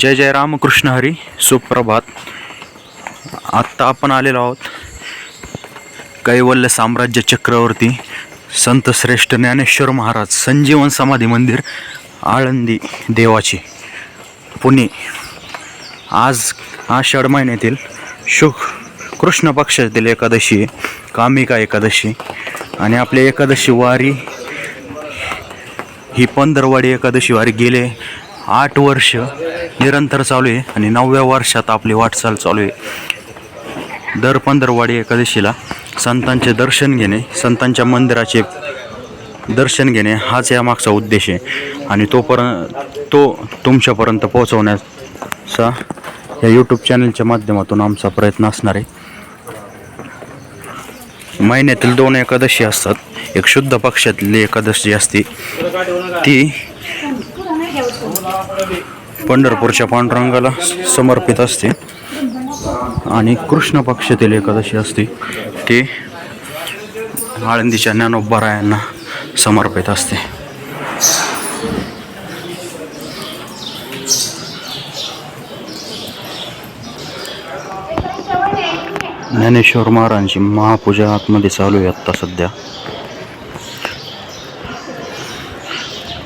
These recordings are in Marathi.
जय जय रामकृष्ण हरी सुप्रभात. आत्ता आपण आलेलो आहोत कैवल्य साम्राज्य चक्रवर्ती संत श्रेष्ठ ज्ञानेश्वर महाराज संजीवन समाधी मंदिर आळंदी देवाची. पुणे. आज आषाढ महिन्यातील शुक कृष्ण पक्षातील एकादशी आहे, कामिका एकादशी. आणि आपली एकादशी वारी ही पंधरवाडी एकादशी वारी गेले आठ वर्ष निरंतर चालू आहे आणि नवव्या वर्षात आपली वाटचाल चालू आहे. दर पंधरवाडी एकादशीला संतांचे दर्शन घेणे संतांच्या मंदिराचे दर्शन घेणे हाच यामागचा उद्देश आहे. आणि तोपर्यंत तो तुमच्यापर्यंत पोहोचवण्याचा या यूट्यूब चॅनलच्या माध्यमातून आमचा प्रयत्न असणार आहे. महिन्यातील दोन एकादशी असतात. एक शुद्ध पक्षातली एकादशी असते. ती पंढरपूरच्या पांडुरंगाला समर्पित असते. आणि कृष्ण पक्षातील एकादशी असते. ती आळंदीच्या ज्ञानोबरायांना समर्पित असते. ज्ञानेश्वर महाराजांची महापूजा आतमध्ये चालू आहे आत्ता सध्या.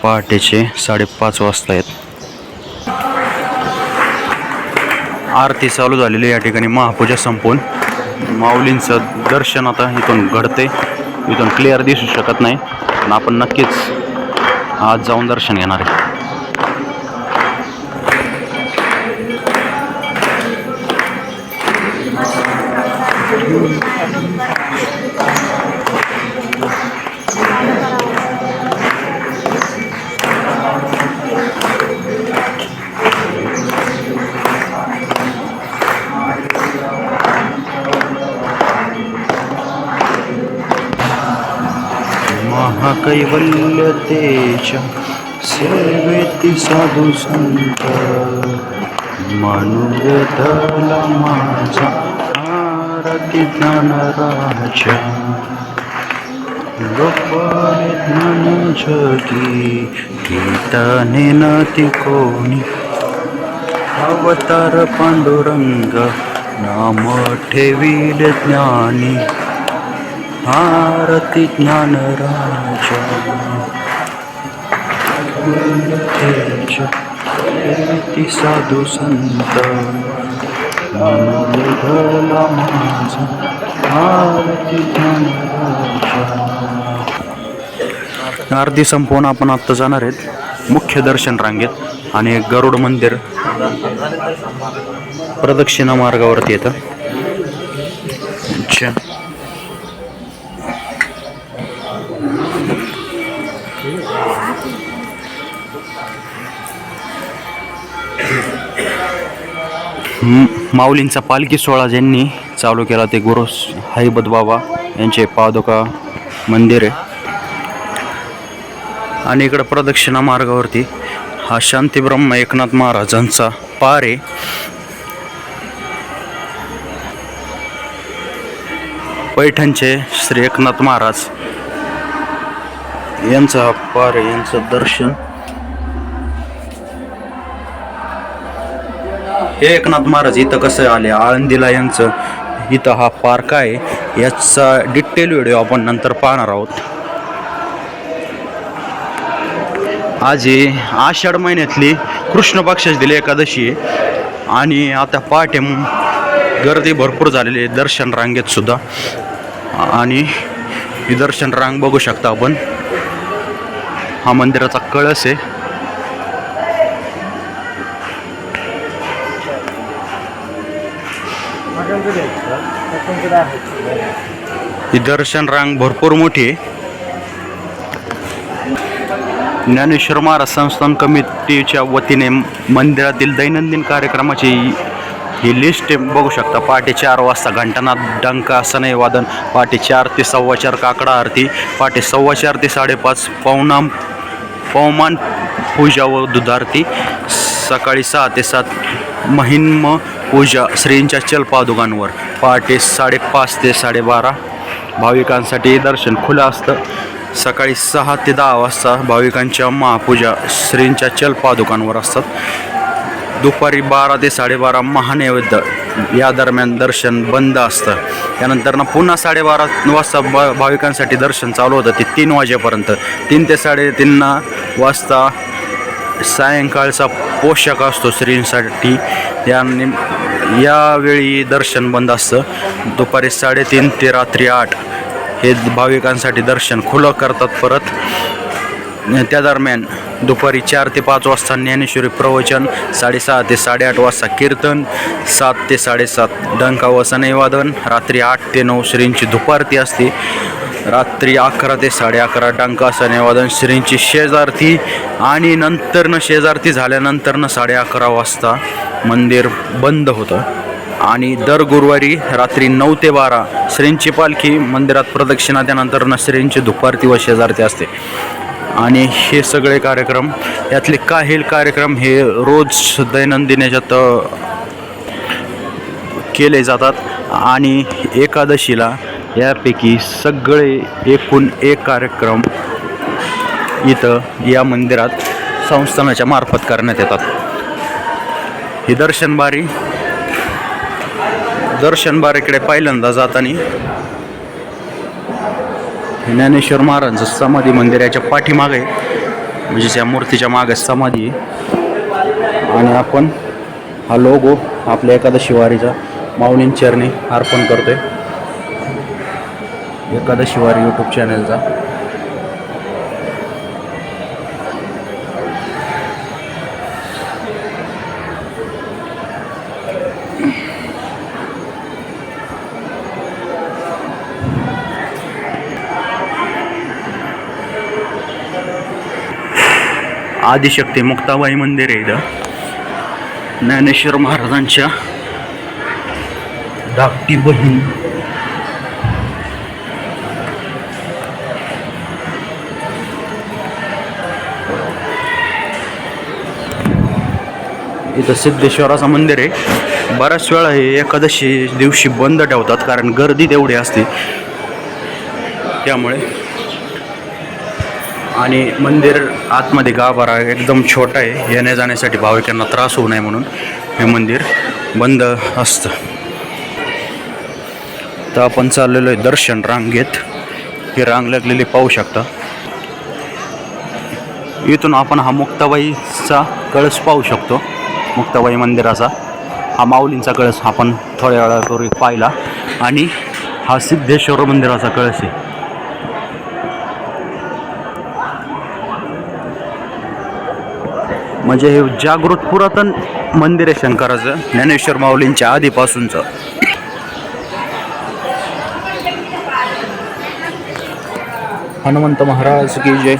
पहाटेचे साडेपाच वाजता आहेत. आरती चालू झालेली या ठिकाणी. महापूजा संपून. माऊलींचं दर्शन आता इथून घडते. इथून क्लिअर दिसू शकत नाही. पण आपण नक्कीच आज जाऊन दर्शन घेणार आहे. महाकैवल्यतेच्या सेवेती साधू संत। मनुगधला माझा आरती ज्ञान राजा लोकवाणी ज्ञान जगी गीताने नाती कोणी। अवतार पांडुरंग नाम ठेवील ज्ञानी। आरती ज्ञान राजा तेज साधू संत. मनोधला माझा आरती आरती संपवून आपण आत्ता जाणार आहेत. मुख्य दर्शन रांगेत आणि गरुड मंदिर प्रदक्षिणा मार्गावरती येतं. अच्छा. माऊलींचा पालखी सोहळा ज्यांनी चालू केला ते गुरु हरिबद बाबा यांचे पादुका मंदिर आहे. आणि इकडं प्रदक्षिणा मार्गावरती हा शांतीब्रह्म एकनाथ महाराजांचा पार आहे. पैठणचे श्री एकनाथ महाराज यांचा पार यांचं दर्शन. हे एकनाथ महाराज इथं कसं आले? आळंदीला यांचं इथं हा पार्क आहे. याचा डिटेल व्हिडिओ आपण नंतर पाहणार आहोत. आज ही आषाढ महिन्यातली कृष्ण पक्षातील एकादशी आहे. आणि आता पहाटे गर्दी भरपूर झालेली आहे दर्शन रांगेत सुद्धा. आणि ही दर्शन रांग बघू शकता आपण. हा मंदिराचा कळस आहे. ही दर्शन रांग भरपूर मोठी आहे. ज्ञानेश्वर महाराज संस्थान कमिटीच्या वतीने मंदिरातील दैनंदिन कार्यक्रमाची ही लिस्ट बघू शकता पहाटे चार वाजता घंटानाथ डंका सनई वादन पहाटे चार ते सव्वा चार काकडा आरती पहाटे सव्वा चार ते साडेपाच पवनाम पवमान पूजा व दुधारती सकाळी सहा ते सात महिन्म पूजा श्रींच्या चलपादुकांवर. पहाटे साडेपाच ते साडेबारा. भाविकांसाठी दर्शन खुलं असतं. सकाळी सहा ते दहा वाजता भाविकांच्या महापूजा श्रींच्या चलपादुकांवर असतात. दुपारी बारा ते साडेबारा महानैवेद्य या दरम्यान दर्शन बंद असतं. त्यानंतर ना पुन्हा साडेबारा वाजता ब भाविकांसाठी दर्शन चालू होतं. ते तीन वाजेपर्यंत. तीन ते साडेतीन वाजता सायंकाळचा पोषक असतो स्त्रींसाठी. या निम- यावेळी दर्शन बंद असतं. दुपारी साडेतीन ते रात्री आठ हे भाविकांसाठी दर्शन खुलं करतात परत. त्या दरम्यान दुपारी चार ते पाच वाजता ज्ञानेश्वरी प्रवचन साडेसहा ते साडेआठ वाजता कीर्तन सात ते साडेसात डंका व सनईवादन रात्री आठ ते नऊ श्रींची दुपारती असते. रात्री अकरा ते साडे अकरा डंका सनईवादन श्रींची शेजारती आणि नंतरनं शेजारती झाल्यानंतरनं साडे अकरा वाजता मंदिर बंद होतं. आणि दर गुरुवारी रात्री नऊ ते बारा श्रींची पालखी मंदिरात प्रदक्षिणा त्यानंतरनं श्रींची दुपारती व शेजारती असते. आणि हे सगळे कार्यक्रम यातले काही कार्यक्रम हे रोज दैनंदिन याच्यात केले जातात. आणि एकादशीला यापैकी सगळे एकूण एक कार्यक्रम इथं या मंदिरात संस्थानाच्या मार्फत करण्यात येतात. ही दर्शनबारी दर्शनबारीकडे पहिल्यांदा जाताना ज्ञानेश्वर महाराजांचं समाधी मंदिर याच्या पाठीमागे म्हणजे त्या मूर्तीच्या मागे समाधी आहे. आणि आपण हा लोगो आपल्या एखाद्या शिवारीचा माऊलीं चरणी अर्पण करतोय. एखादा शिवारी यूट्यूब चॅनलचा आदिशक्ती मुक्ताबाई मंदिर आहे इथं. ज्ञानेश्वर महाराजांच्या धाकटी बहीण. इथं सिद्धेश्वराचं मंदिर आहे. बऱ्याच वेळा हे एकादशी दिवशी बंद ठेवतात कारण गर्दी तेवढी असते. त्यामुळे. आणि मंदिर आतमध्ये गाभारा एकदम छोटा आहे. येण्या जाण्यासाठी भाविकांना त्रास होऊ नये म्हणून हे मंदिर बंद असतं. तर आपण चाललेलो आहे दर्शन रांगेत ही रांग लागलेली पाहू शकता. इथून आपण हा मुक्ताबाईचा कळस पाहू शकतो. मुक्ताबाई मंदिराचा. हा माऊलींचा कळस आपण थोड्या वेळापूर्वी पाहिला. आणि हा सिद्धेश्वर मंदिराचा कळस आहे. म्हणजे हे जागृत पुरातन मंदिर आहे शंकराचं ज्ञानेश्वर माऊलींच्या आधीपासूनचं. हनुमंत महाराज की जय.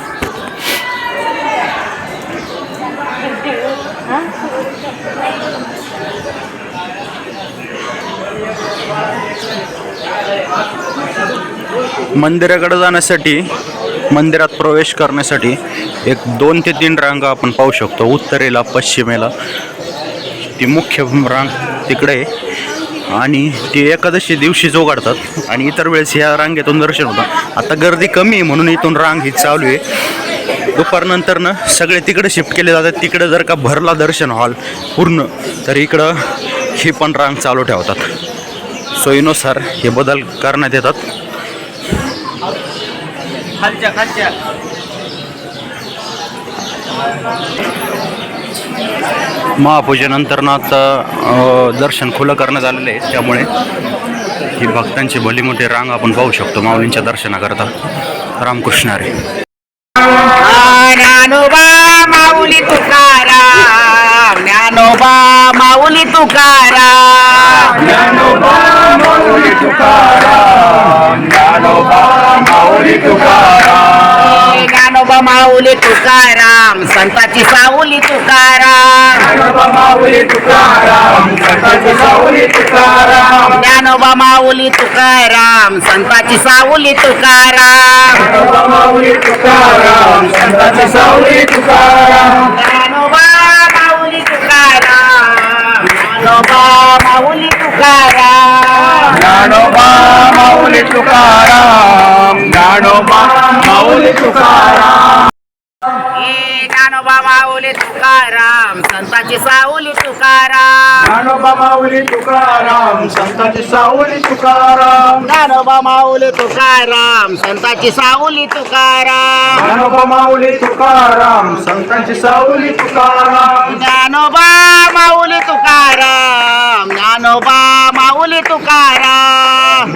मंदिराकडे जाण्यासाठी मंदिरात प्रवेश करण्यासाठी एक दोन ते तीन रांगा आपण पाहू शकतो. उत्तरेला पश्चिमेला. ती मुख्य रांग तिकडे आहे. आणि ती एकादशी दिवशीच उघडतात आणि इतर वेळेस ह्या रांगेतून दर्शन होतं. आता गर्दी कमी आहे म्हणून इथून रांग ही चालू आहे. दुपारनंतरनं सगळे तिकडे शिफ्ट केले जातात. तिकडे जर का भरला दर्शन हॉल पूर्ण तर इकडं ही पण रांग चालू ठेवतात. सोयीनुसार हे बदल करण्यात येतात. खालच्या खालच्या. महापूजेनंतर ना आता अ, दर्शन खुलं करण्यात आलेलं आहे त्यामुळे ही भक्तांची भली मोठी रांग आपण पाहू शकतो माऊलींच्या दर्शनाकरता. रामकृष्ण हरी. ज्ञानोबा माऊली तुकाराम ज्ञानोबा माऊली तुकाराम ज्ञानोबा माऊली तुकाराम ज्ञानोबा माऊली तुकाराम. ज्ञानोबा माऊली तुकाराम संताची सावली तुकाराम. ज्ञानोबा माऊली तुकाराम संताची सावली तुकाराम. ज्ञानोबा माऊली तुकाराम संताची सावली तुकाराम. संताची सावली तुकाराम. ज्ञानोबा माऊली तुकाराम ज्ञानोबा माऊली तुकाराम. ज्ञानोबा माऊली तुकाराम. ज्ञानोबा माऊली तुकाराम. ज्ञानोबा माऊली तुकाराम. संताची सावली तुकाराम. ज्ञानोबा माऊली तुकाराम. संताची सावली तुकाराम. ज्ञानोबा माऊली तुकाराम. संताची सावली तुकाराम. ज्ञानोबा माऊली तुकाराम. संताची सावली तुकाराम. ज्ञानोबा माऊली तुकाराम. ज्ञानोबा माऊली तुकाराम.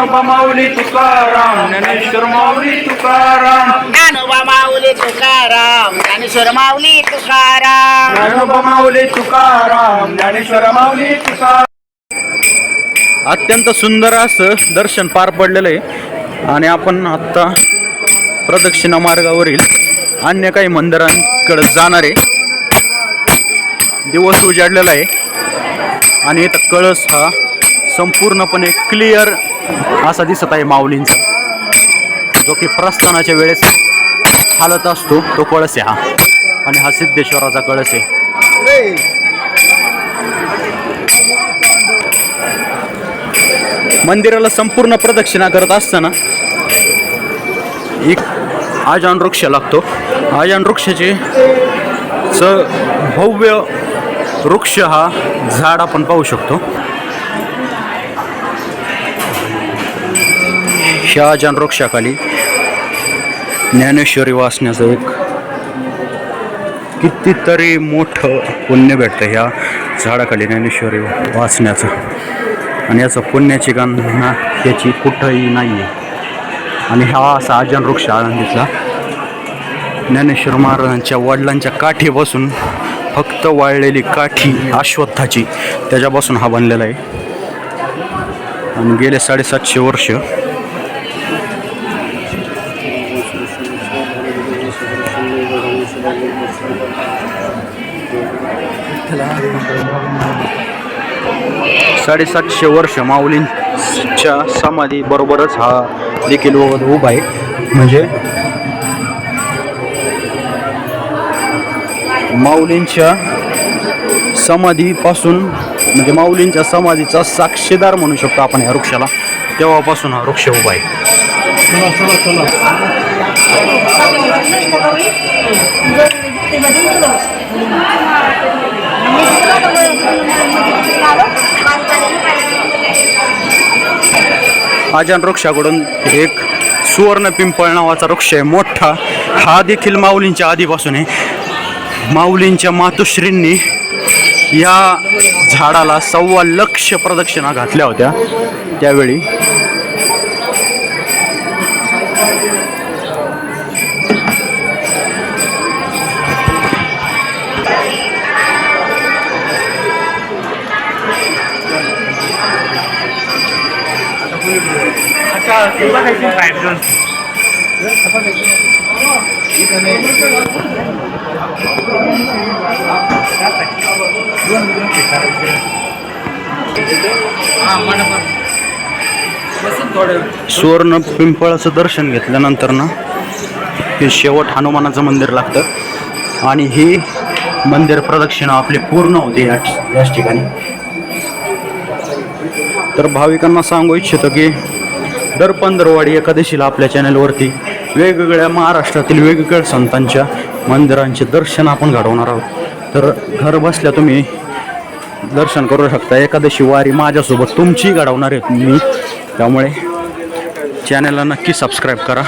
ज्ञानोबा माऊली तुकाराम ज्ञानेश्वर माऊली तुकाराम. ज्ञानोबा माऊली तुकाराम ज्ञानेश्वर माऊली तुकाराम? ज्ञानोबा माऊली तुकाराम ज्ञानेश्वर माऊली तुकाराम. अत्यंत सुंदर असं दर्शन पार पडलेलं आहे. आणि आपण आत्ता प्रदक्षिणा मार्गावरील अन्य काही मंदिरांकडे जाणार आहे. दिवस उजाडलेला आहे. आणि इथं कळस हा संपूर्णपणे क्लिअर असा दिसत आहे माऊलींचा. जो की प्रस्थानाच्या वेळेस हालत असतो तो कळस आहे हा. आणि हा सिद्धेश्वराचा कळस आहे. मंदिराला संपूर्ण प्रदक्षिणा करत असताना एक आजान वृक्ष लागतो. आजान वृक्षाचे च भव्य वृक्ष हा झाड आपण पाहू शकतो. ह्या वृक्षाखाली ज्ञानेश्वरी वाचण्याचं एक कितीतरी मोठं पुण्य भेटतं ह्या झाडाखाली ज्ञानेश्वरी वाचण्याचं आणि याचं पुण्याची गणना याची कुठंही नाही आहे आणि हा असा आजन वृक्ष आळंदीतला ज्ञानेश्वर महाराजांच्या वडिलांच्या काठीपासून फक्त वाळलेली काठी अश्वत्थाची त्याच्यापासून हा बनलेला आहे. आणि गेले साडेसातशे वर्ष साडेसातशे वर्ष माऊलींच्या समाधी बरोबरच हा देखील उभा आहे. म्हणजे माऊलींच्या समाधीपासून म्हणजे माऊलींच्या समाधीचा साक्षीदार म्हणू शकतो आपण या वृक्षाला. तेव्हापासून हा वृक्ष उभा आहे. अजान वृक्षाकडून एक सुवर्ण पिंपळ नावाचा वृक्ष आहे. मोठा. हा देखील माऊलींच्या आधीपासून आहे. माऊलींच्या मातुश्रींनी या झाडाला सव्वा लक्ष प्रदक्षिणा घातल्या होत्या त्यावेळी. सुवर्ण पिंपळाचं दर्शन घेतल्यानंतर ना हे शेवट हनुमानाचं मंदिर लागतं. आणि ही मंदिर प्रदक्षिणा आपली पूर्ण होते या याच ठिकाणी. तर भाविकांना सांगू इच्छितो की दर पंधरवाडी एकादशीला आपल्या चॅनलवरती वेगवेगळ्या महाराष्ट्रातील वेगवेगळ्या संतांच्या मंदिरांचे दर्शन आपण घडवणार आहोत. तर घर बसल्या तुम्ही दर्शन करू शकता. एकादशी वारी माझ्यासोबत तुमची घडवणार आहेत मी. त्यामुळे चॅनलला नक्की सबस्क्राईब करा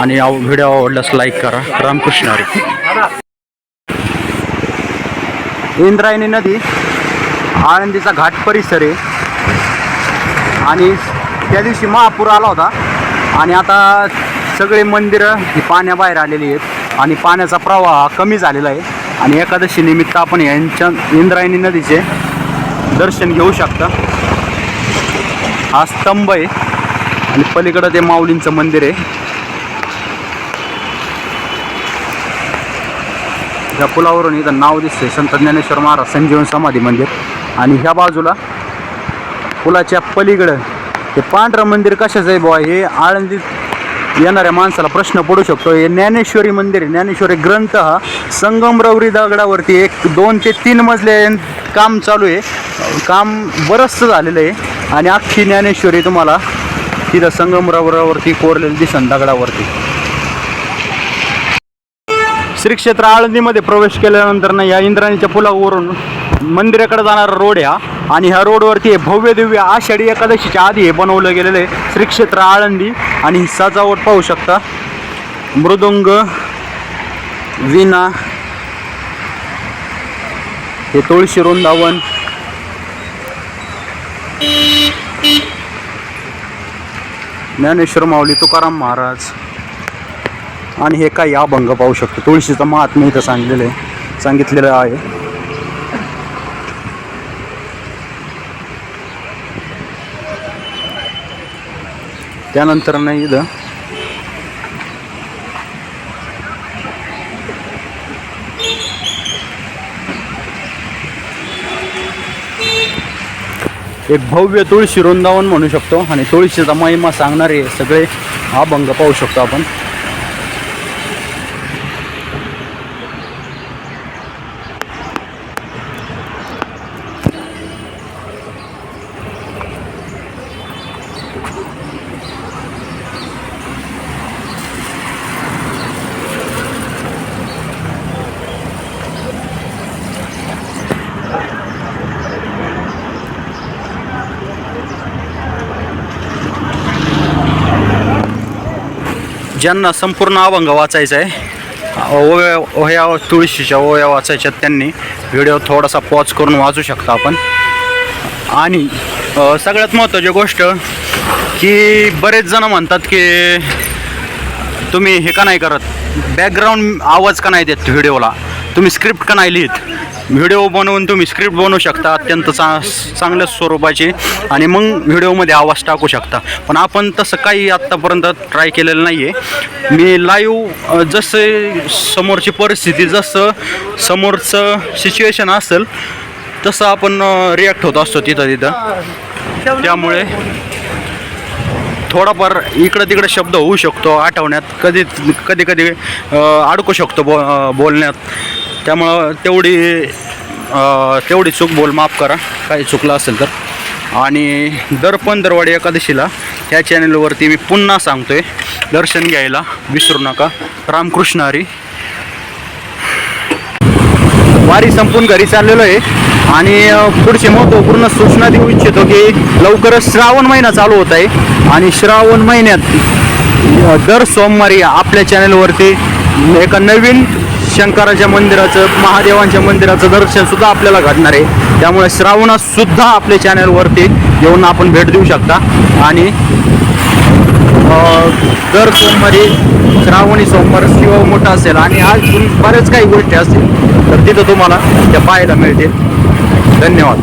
आणि व्हिडिओ आवडल्यास लाईक करा. रामकृष्ण हरी. इंद्रायणी नदी आळंदीचा घाट परिसर आहे. आणि त्या दिवशी महापूर आला होता. आणि आता सगळे मंदिरं ही पाण्याबाहेर आलेली आहेत. आणि पाण्याचा प्रवाह हा कमी झालेला आहे. आणि एकादशी निमित्त आपण यांच्या इंद्रायणी नदीचे दर्शन घेऊ शकता. हा स्तंभ आहे. आणि पलीकडं ते माऊलींचं मंदिर आहे. ह्या पुलावरून इथं नाव दिसते संत ज्ञानेश्वर महाराज संजीवन समाधी मंदिर. आणि ह्या बाजूला पुलाच्या पलीकडं हे पांढरं मंदिर कशाचं आहे बुवा? हे आळंदीत येणाऱ्या माणसाला प्रश्न पडू शकतो. हे ज्ञानेश्वरी मंदिर आहे. ज्ञानेश्वरी ग्रंथ हा संगमरवरी दगडावरती एक दोन ते तीन मजले काम चालू आहे. काम बरंचसं झालेलं आहे. आणि अख्खी ज्ञानेश्वरी तुम्हाला तिथं संगमरवरावरती कोरलेली दिसन दगडावरती. श्री क्षेत्र आळंदीमध्ये प्रवेश केल्यानंतर ना या इंद्राणीच्या पुलावरून मंदिराकडे जाणारा रोड आहे आणि ह्या रोडवरती हे भव्य दिव्य आषाढी एकादशीच्या आधी हे बनवलं गेलेलं आहे श्री क्षेत्र आळंदी. आणि ही सजावट पाहू शकता. मृदुंग विना हे तुळशी वृंदावन. ज्ञानेश्वर माऊली तुकाराम महाराज. आणि हे काही अभंग पाहू शकतो. तुळशीचं महात्म्य इथं सांगलेलं आहे. सांगितलेलं आहे. त्यानंतर नाही इथं एक भव्य तुळशी वृंदावन म्हणू शकतो आणि तुळशीचा महिमा सांगणारे सगळे अभंग पाहू शकतो आपण. ज्यांना संपूर्ण अभंग वाचायचा आहे ओव्या ओह्या तुळशीच्या ओव्या वाचायच्या त्यांनी व्हिडिओ थोडासा पॉज करून वाचू शकता आपण. आणि सगळ्यात महत्त्वाची गोष्ट की बरेच जण म्हणतात की तुम्ही हे का नाही करत? बॅकग्राऊंड आवाज का नाही देत व्हिडिओला तुम्ही स्क्रिप्ट का नाही लिहित? व्हिडिओ बनवून तुम्ही स्क्रिप्ट बनवू शकता अत्यंत चा चांगल्या स्वरूपाची. आणि मग व्हिडिओमध्ये आवाज टाकू शकता. पण आपण तसं काही आत्तापर्यंत ट्राय केलेलं नाही आहे मी लाईव्ह जसं समोरची परिस्थिती जसं समोरचं सिच्युएशन असेल तसं आपण रिॲक्ट होत असतो तिथं तिथं. त्यामुळे थोडाफार इकडं तिकडं शब्द होऊ शकतो आठवण्यात. कधी कधी कधी अडकू शकतो बो बोलण्यात. त्यामुळं तेवढी तेवढी चूक बोल माफ करा. काही चुकलं असेल तर? आणि दर पंधरवाडी एकादशीला ह्या चॅनलवरती मी पुन्हा सांगतोय दर्शन घ्यायला विसरू नका. रामकृष्ण हरी. वारी संपून घरी चाललेलो आहे. आणि पुढचे महत्त्वपूर्ण सूचना देऊ इच्छितो की लवकरच श्रावण महिना चालू होत आहे. आणि श्रावण महिन्यात दर सोमवारी आपल्या चॅनलवरती एका नवीन शंकराच्या मंदिराचं महादेवांच्या मंदिराचं दर्शन सुद्धा आपल्याला घडणार आहे. त्यामुळे श्रावणात सुद्धा आपल्या चॅनलवरती येऊन आपण भेट देऊ शकता. आणि दर सोमवारी श्रावणी सोमवार शिव मोठा असेल आणि अजून बऱ्याच काही गोष्टी असतील तर तिथं तुम्हाला त्या पाहायला मिळतील. धन्यवाद.